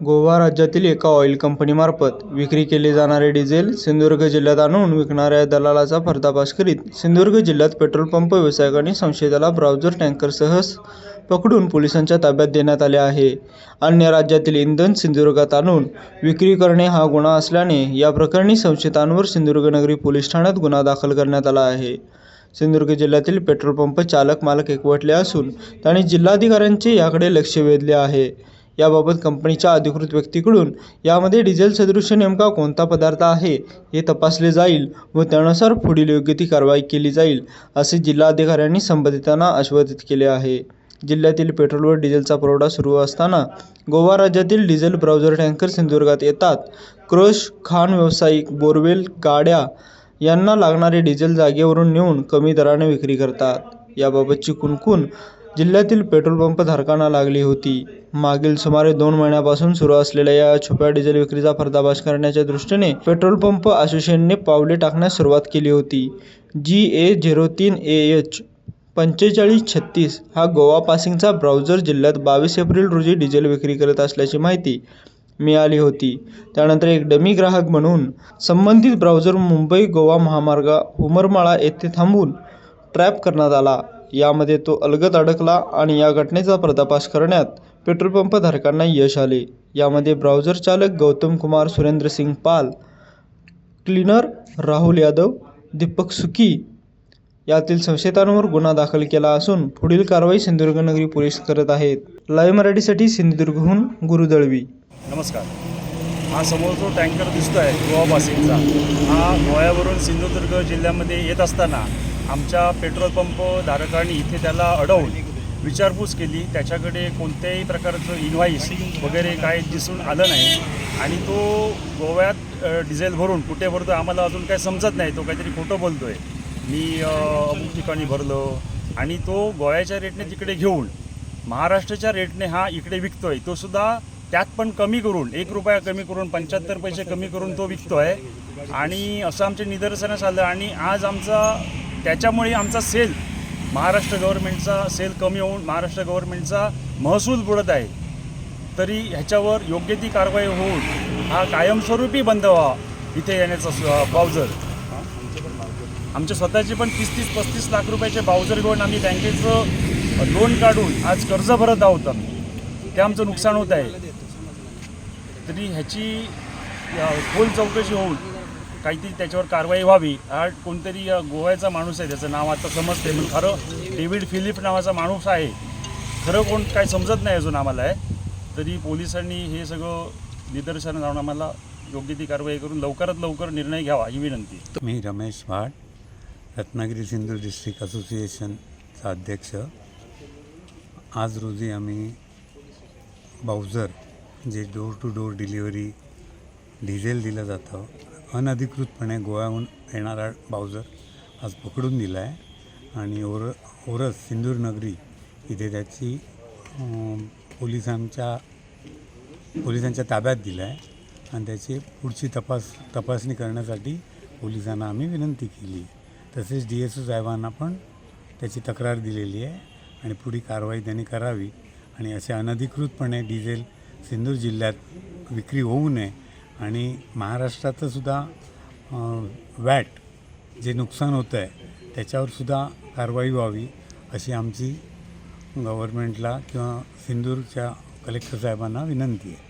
गोवा राज्यातील एका ऑइल कंपनीमार्फत विक्री केले जाणारे डिझेल सिंधुदुर्ग जिल्ह्यात आणून विकणाऱ्या दलालाचा पर्दाफाश करीत सिंधुदुर्ग जिल्ह्यात पेट्रोल पंप व्यावसायिकांनी संशयिताला ब्राउझर टँकरसह पकडून पोलिसांच्या ताब्यात देण्यात आले आहे. अन्य राज्यातील इंधन सिंधुदुर्गात आणून विक्री करणे हा गुन्हा असल्याने या प्रकरणी संशयितांवर सिंधुदुर्ग पोलीस ठाण्यात गुन्हा दाखल करण्यात आला आहे. सिंधुदुर्ग जिल्ह्यातील पेट्रोल पंप चालक मालक एकवटले असून त्यांनी जिल्हाधिकाऱ्यांचे याकडे लक्ष वेधले आहे. याबाबत कंपनीच्या अधिकृत व्यक्तीकडून यामध्ये डिझेल सदृश नेमका कोणता पदार्थ आहे हे तपासले जाईल व त्यानुसार पुढील योग्य ती कारवाई केली जाईल असे जिल्हाधिकाऱ्यांनी संबंधितांना आश्वासित केले आहे. जिल्ह्यातील पेट्रोल व डिझेलचा पुरवठा सुरू असताना गोवा राज्यातील डिझेल ब्राउझर टँकर सिंधुदुर्गात येतात. क्रश, खाण व्यावसायिक, बोरवेल गाड्या यांना लागणारे डिझेल जागेवरून नेऊन कमी दराने विक्री करतात. याबाबतची कुणकुण जिल्ह्यातील पेट्रोल पंप धारकांना लागली होती. मागील सुमारे दोन महिन्यापासून सुरू असलेल्या या छुप्या डिझेल विक्रीचा पर्दाभाश करण्याच्या दृष्टीने पेट्रोल पंप असोसिएशनने पावले टाकण्यास सुरुवात केली होती. जी ए झिरो तीन ए एच पंचेचाळीस छत्तीस हा गोवा पासिंगचा ब्राउझर जिल्ह्यात बावीस एप्रिल रोजी डिझेल विक्री करत असल्याची माहिती मिळाली होती. त्यानंतर एक डमी ग्राहक म्हणून संबंधित ब्राउझर मुंबई गोवा महामार्ग उमरमाळा येथे थांबून ट्रॅप करण्यात आला. यामध्ये तो अलगद अडकला आणि या घटनेचा पर्दापाश करण्यात पेट्रोल पंप धारकांना यश आले. यामध्ये ब्राउझर चालक गौतम कुमार सुरेंद्रसिंग पाल, क्लीनर राहुल यादव, दीपक सुकी यातील संशयितांवर गुन्हा दाखल केला असून पुढील कारवाई सिंधुदुर्ग पोलीस करत आहेत. लाईव्ह मराठीसाठी सिंधुदुर्गहून गुरु दळवी. नमस्कार हा समोर जो टँकर दिसतो आहे गोवा बासिंगचा हा गोव्यावरून सिंधुदुर्ग जिल्ह्यामध्ये येत असताना आमच्या पेट्रोल पंप धारकांनी इथे त्याला अडवून विचारपूस केली. त्याच्याकडे कोणत्याही प्रकारचं इन्व्हाईस वगैरे काय दिसून आलं नाही. आणि तो गोव्यात डिझेल भरून कुठे भरतो आम्हाला अजून काही समजत नाही. तो काहीतरी खोटं बोलतो आहे मी अमुक ठिकाणी भरलो. आणि तो गोव्याच्या रेटने तिकडे घेऊन महाराष्ट्राच्या रेटने हा इकडे विकतोय. तो सुद्धा त्यात पण कमी करून एक रुपया कमी करून पंच्याहत्तर पैसे कमी करून तो विकतोय. आणि असं आमच्या निदर्शनास आलं. आणि आज आमचा त्याच्यामुळे आमचा सेल महाराष्ट्र गव्हर्नमेंटचा सेल कमी होऊन महाराष्ट्र गव्हर्नमेंटचा महसूल बुडत आहे. तरी ह्याच्यावर योग्य ती कारवाई होऊन हा कायमस्वरूपी बंद व्हावा इथे येण्याचा बावजर. आमच्या स्वतःचे पण तीस तीस पस्तीस लाख रुपयाचे बावजर घेऊन आम्ही बँकेचं लोन काढून आज कर्ज भरत आहोत आम्ही. ते आमचं नुकसान होत आहे. तरी ह्याची खोल चौकशी होऊन काहीतरी त्याच्यावर कारवाई व्हावी हा कोणतरी गोव्याचा माणूस आहे त्याचं नाव आता समजते पण खरं डेव्हिड फिलिप नावाचा माणूस आहे. खरं कोण काय समजत नाही अजून आम्हाला आहे तरी पोलिसांनी हे सगळं निदर्शनं जाऊन आम्हाला योग्य ती कारवाई करून लवकरात लवकर निर्णय घ्यावा ही विनंती. मी रमेश भाट रत्नागिरी सिंधू डिस्ट्रिक्ट असोसिएशनचा अध्यक्ष. आज रोजी आम्ही बाउझर जे door to door delivery diesel दिलं जातं अनधिकृतपणे गोव्याहून येणारा बाउजर आज पकडून दिला आहे आणि ओर ओरस सिंधूर नगरी इथे त्याची पोलिसांच्या पोलिसांच्या ताब्यात दिला आहे आणि त्याची पुढची तपास तपासणी करण्यासाठी पोलिसांना आम्ही विनंती केली. तसेच डी एस ओ साहेबांना पण त्याची तक्रार दिलेली आहे. आणि पुढी कारवाई त्यांनी करावी. आणि असे अनधिकृतपणे डिझेल सिंधूर जिल्ह्यात विक्री होऊ नये आणि महाराष्ट्राचं सुद्धा वॅट जे नुकसान होतं आहे त्याच्यावर सुद्धा कारवाई व्हावी अशी आमची गव्हर्मेंटला किंवा सिंदूरच्या कलेक्टर साहेबांना विनंती आहे.